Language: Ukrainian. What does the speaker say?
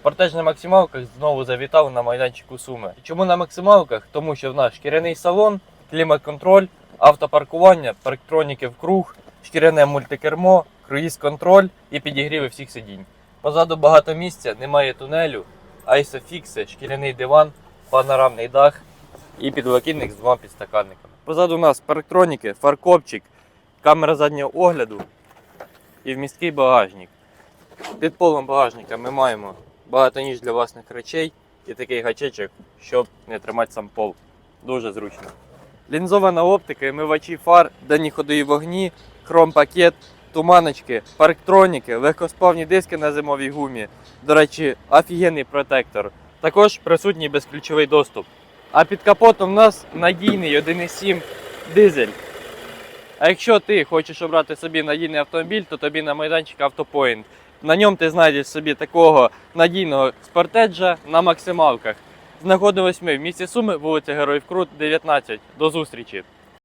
Спортеж на максималках знову завітав на майданчику Суми. Чому на максималках? Тому що в нас шкіряний салон, клімат-контроль, автопаркування, парктроніки в круг, шкіряне мультикермо, круїз-контроль і підігріви всіх сидінь. Позаду багато місця, немає тунелю, айсофікси, шкіряний диван, панорамний дах і підлокітник з двома підстаканниками. Позаду у нас парктроніки, фаркопчик, камера заднього огляду і вмісткий багажник. Під полом багажника ми маємо багато ніж для власних речей і такий гачечок, щоб не тримати сам пол. Дуже зручно. Лінзована оптика, омивачі фар, дані ходові вогні, хром-пакет, туманочки, парктроніки, легкосплавні диски на зимовій гумі. До речі, офігенний протектор. Також присутній безключовий доступ. А під капотом у нас надійний 1,7 дизель. А якщо ти хочеш обрати собі надійний автомобіль, то тобі на майданчик Автопоінт. На ньому ти знайдеш собі такого надійного спортеджа на максималках. Знаходимось ми в місті Суми, вулиця Героїв Крут, 19. До зустрічі!